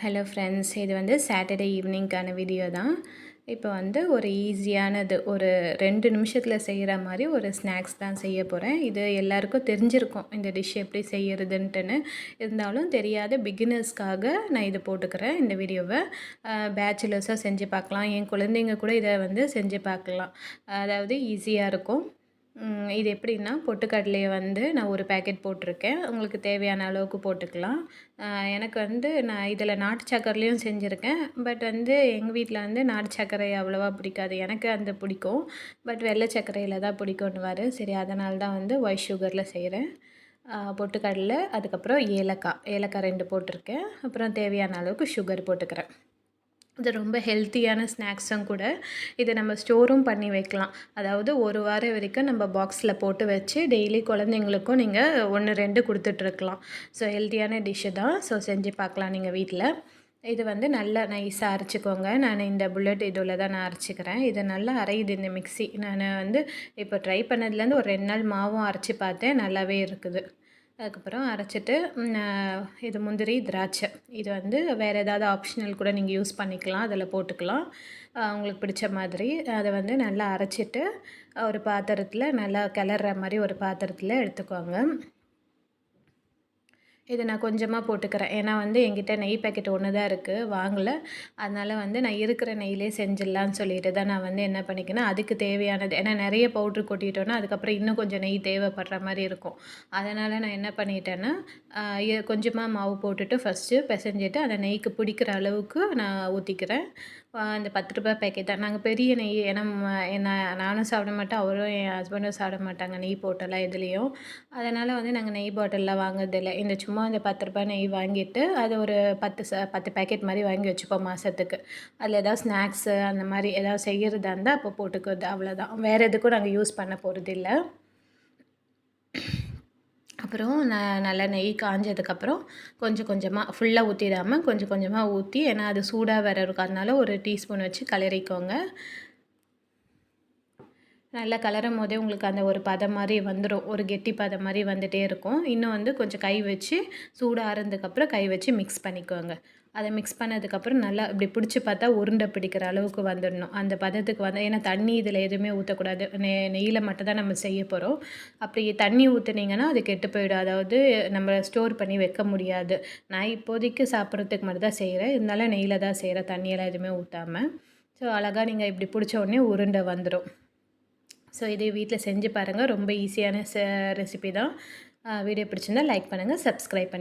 Hello friends இது வந்து Saturday ஈவினிங்க்கான video தான். இப்போ வந்து ஒரு ஈஸியானது ஒரு ரெண்டு நிமிஷத்தில் செய்கிற மாதிரி ஒரு ஸ்நாக்ஸ் தான் செய்ய போகிறேன் இது எல்லாருக்கும் தெரிஞ்சிருக்கும் இந்த டிஷ் எப்படி செய்யறதுன்ட்டுன்னு. இருந்தாலும் தெரியாத பிகினர்ஸ்க்காக நான் இது போட்டுக்கிறேன் இந்த வீடியோவை பேச்சுலர்ஸாக செஞ்சு பார்க்கலாம். என் குழந்தைங்க கூட இதை வந்து செஞ்சு பார்க்கலாம். அதாவது ஈஸியாக இருக்கும். இது எப்படின்னா பொட்டுக்கடலையை வந்து நான் ஒரு பேக்கெட் போட்டிருக்கேன். உங்களுக்கு தேவையான அளவுக்கு போட்டுக்கலாம். எனக்கு வந்து நான் இதில் நாட்டு சக்கரைலையும் செஞ்சுருக்கேன். பட் வந்து எங்கள் வீட்டில் வந்து நாட்டு சர்க்கரை அவ்வளோவா பிடிக்காது. எனக்கு அந்த பிடிக்கும். பட் வெள்ளை சர்க்கரையில் தான் பிடிக்கும்னுவார். சரி அதனால தான் வந்து ஒயிட் சுகரில் செய்கிறேன். பொட்டுக்கடலை அதுக்கப்புறம் ஏலக்காய். ஏலக்காய் ரெண்டு போட்டிருக்கேன். அப்புறம் தேவையான அளவுக்கு சுகர் போட்டுக்கிறேன். இது ரொம்ப ஹெல்த்தியான ஸ்நாக்ஸும் கூட இதை நம்ம ஸ்டோரும் பண்ணி வைக்கலாம். அதாவது ஒரு வாரம் வரைக்கும் நம்ம பாக்ஸில் போட்டு வச்சு டெய்லி குழந்தைங்களுக்கும் நீங்கள் ஒன்று ரெண்டு கொடுத்துட்ருக்கலாம் ஸோ ஹெல்த்தியான டிஷ்ஷு தான். ஸோ செஞ்சு பார்க்கலாம் நீங்கள் வீட்டில் இது வந்து நல்லா நைஸாக அரைச்சிக்கோங்க. நான் இந்த புல்லட் இதில் தான் நான் அரைச்சிக்கிறேன். இது நல்லா அரையுது இந்த மிக்ஸி நான் வந்து இப்போ ட்ரை பண்ணதுலேருந்து ஒரு ரெண்டு நாள் மாவும் அரைச்சி பார்த்தேன். நல்லாவே இருக்குது. அதுக்கப்புறம் அரைச்சிட்டு இது முந்திரி திராட்சை. இது வந்து வேறு ஏதாவது ஆப்ஷனல் கூட நீங்கள் யூஸ் பண்ணிக்கலாம். அதில் போட்டுக்கலாம். உங்களுக்கு பிடிச்ச மாதிரி. அதை வந்து நல்லா அரைச்சிட்டு ஒரு பாத்திரத்தில் நல்லா கிளற மாதிரி ஒரு பாத்திரத்தில் எடுத்துக்கோங்க. இது நான் கொஞ்சமாக போட்டுக்கிறேன். ஏன்னா வந்து என்கிட்ட நெய் பேக்கெட் ஒன்று தான் இருக்குது வாங்கலை. அதனால் வந்து நான் இருக்கிற நெய்யிலே செஞ்சிடலான்னு சொல்லிட்டு தான் நான் வந்து என்ன பண்ணிக்கினேன் அதுக்கு தேவையானது ஏன்னா நிறைய பவுட்ரு கொட்டிட்டோன்னா அதுக்கப்புறம் இன்னும் கொஞ்சம் நெய் தேவைப்படுற மாதிரி இருக்கும். அதனால் நான் என்ன பண்ணிட்டேன்னா கொஞ்சமாக மாவு போட்டுட்டு ஃபஸ்ட்டு பிசைஞ்சிட்டு அந்த நெய்க்கு பிடிக்கிற அளவுக்கு நான் ஊற்றிக்கிறேன் அந்த பத்து ரூபாய் பேக்கெட் தான். நாங்கள் பெரிய நெய் ஏன்னா என்ன நானும் சாப்பிட மாட்டேன். அவரும் என் ஹஸ்பண்டும் சாப்பிட மாட்டாங்க. நெய் போட்டெல்லாம் எதுலேயும். அதனால் வந்து நாங்கள் நெய் பாட்டிலெலாம் வாங்குறதில்லை. இந்த சும்மா இந்த பத்து ரூபாய் நெய் வாங்கிட்டு அது ஒரு பத்து ச பத்து பேக்கெட் மாதிரி வாங்கி வச்சுப்போம் மாதத்துக்கு அதில் ஏதாவது ஸ்நாக்ஸு அந்த மாதிரி ஏதாவது செய்கிறதா இருந்தால் அப்போ போட்டுக்கிறது அவ்வளோதான் வேறு எதுக்கும் நாங்கள் யூஸ் பண்ண போகிறது இல்லை. அப்புறம் ந நல்லா நெய் காஞ்சதுக்கப்புறம் கொஞ்சம் கொஞ்சமாக ஃபுல்லாக ஊற்றிடாமல் கொஞ்சம் கொஞ்சமாக ஊற்றி ஏன்னா அது சூடாக வேறு இருக்கும். அதனால ஒரு டீஸ்பூன் வச்சு கிளறிக்கோங்க நல்லா கலரும் போதே உங்களுக்கு அந்த ஒரு பதம் மாதிரி வந்துடும் ஒரு கெட்டி பதம் மாதிரி வந்துகிட்டே இருக்கும். இன்னும் வந்து கொஞ்சம் கை வச்சு சூடாக ஆறுனதுக்கப்புறம் கை வச்சு மிக்ஸ் பண்ணிக்கோங்க. அதை மிக்ஸ் பண்ணதுக்கப்புறம் நல்லா இப்படி பிடிச்சி பார்த்தா உருண்டை பிடிக்கிற அளவுக்கு வந்துடணும். அந்த பதத்துக்கு வந்து ஏன்னா தண்ணி இதில் எதுவுமே ஊற்றக்கூடாது. நெ நெய்யில் மட்டும் தான் நம்ம செய்ய போகிறோம் அப்படி தண்ணி ஊற்றுனீங்கன்னா அது கெட்டு போயிடும். அதாவது நம்ம ஸ்டோர் பண்ணி வைக்க முடியாது. நான் இப்போதைக்கு சாப்பிட்றதுக்கு மட்டும் தான் செய்கிறேன் இருந்தாலும் நெய்யில் தான் செய்கிறேன் தண்ணியெல்லாம் எதுவுமே ஊற்றாமல் ஸோ அழகாக நீங்கள் இப்படி பிடிச்ச உடனே உருண்டை வந்துடும் ஸோ இதே வீட்டில் செஞ்சு பாருங்கள் ரொம்ப ஈஸியான ரெசிபி தான். வீடியோ பிடிச்சிருந்தால் லைக் பண்ணுங்கள் சப்ஸ்கிரைப் பண்ணி